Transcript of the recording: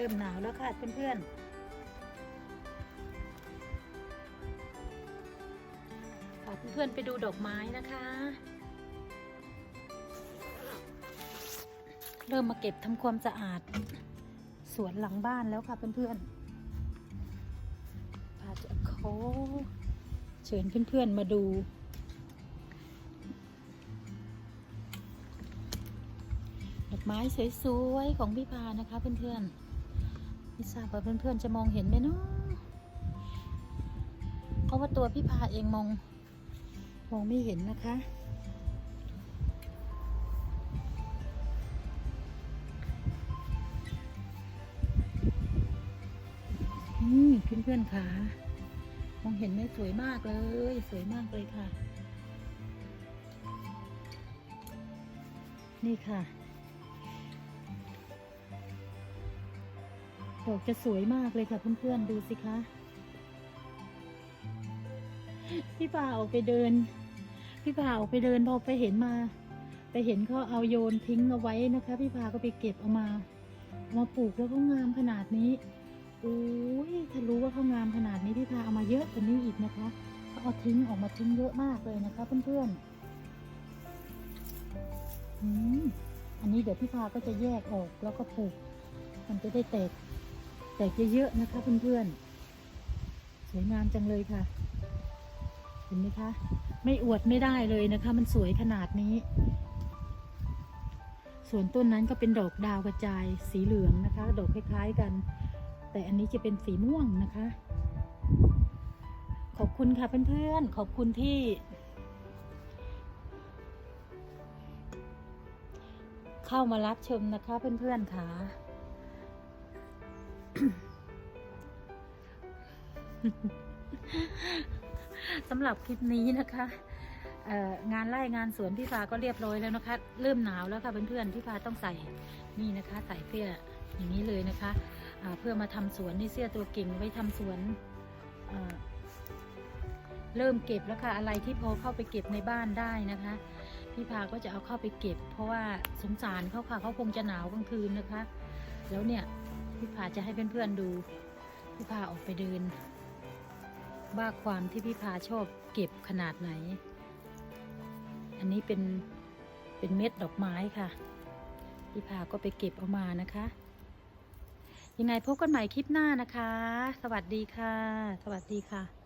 เริ่มหนาวแล้วค่ะเพื่อนๆพาเพื่อนๆไปดูดอกไม้นะคะ เริ่มมาเก็บทำความสะอาด สวนหลังบ้านแล้วค่ะเพื่อนๆพาจะเขาเชิญเพื่อนๆมาดูดอกไม้สวยๆของพี่พานะคะเพื่อนๆ ไม่ทราบว่าเพื่อนๆจะมองเห็นไหมเนาะเพราะว่าตัวพี่พาเองมอง มองไม่เห็นนะคะดเพื่อนๆค่ะ มองเห็นไหมสวยมากเลย สวยมากเลยค่ะ นี่ค่ะ ดอกจะสวยมากเลยค่ะเพื่อนๆดูสิคะพี่ป่าออกไปเดิน พี่ป่าออกไปเดินพอไปเห็นมา ไปเห็นเขาเอาโยนทิ้งเอาไว้นะคะ พี่พาก็ไปเก็บเอามาเอามาปลูกแล้วก็งามขนาดนี้โอ้ยถ้ารู้ว่าเขางามขนาดนี้พี่พาเอามาเยอะกว่านี้อีกนะคะเขาเอาทิ้งออกมาทิ้งเยอะมากเลยนะคะเพื่อนๆอืมอันนี้เดี๋ยวพี่พาก็จะแยกออกแล้วก็ปลูก มันจะได้แตก แตกเยอะๆนะคะเพื่อนๆ สวยงามจังเลยค่ะ เห็นไหมคะ ไม่อวดไม่ได้เลยนะคะ มันสวยขนาดนี้ ส่วนต้นนั้นก็เป็นดอกดาวกระจายสีเหลืองนะคะ ดอกคล้ายๆกัน แต่อันนี้จะเป็นสีม่วงนะคะ ขอบคุณค่ะเพื่อนๆ ขอบคุณที่เข้ามารับชมนะคะเพื่อนๆค่ะ สำหรับคลิปนี้นะคะงานไร่งานสวนพี่ฟ้าก็เรียบร้อยแล้วนะคะ เริ่มหนาวแล้วค่ะเพื่อนๆพี่ฟ้าต้องใส่นี่นะคะ ใส่เสื้ออย่างนี้เลยนะคะเพื่อมาทำสวนนี่เสื้อตัวเก่งไว้ทำสวนเริ่มเก็บแล้วค่ะอะไรที่พอเข้าไปเก็บในบ้านได้นะคะ พี่พาก็จะเอาเข้าไปเก็บ เพราะว่าสงสารเขาค่ะเขาคงจะหนาวกลางคืนนะคะ แล้วเนี่ย พี่พาจะให้เพื่อนๆดู พี่พาออกไปเดิน ว่าความที่พี่พาชอบเก็บขนาดไหน อันนี้เป็นเป็นเม็ดดอกไม้ค่ะพี่พาก็ไปเก็บเอามานะคะ ยังไงพบกันใหม่คลิปหน้านะคะ สวัสดีค่ะ สวัสดีค่ะ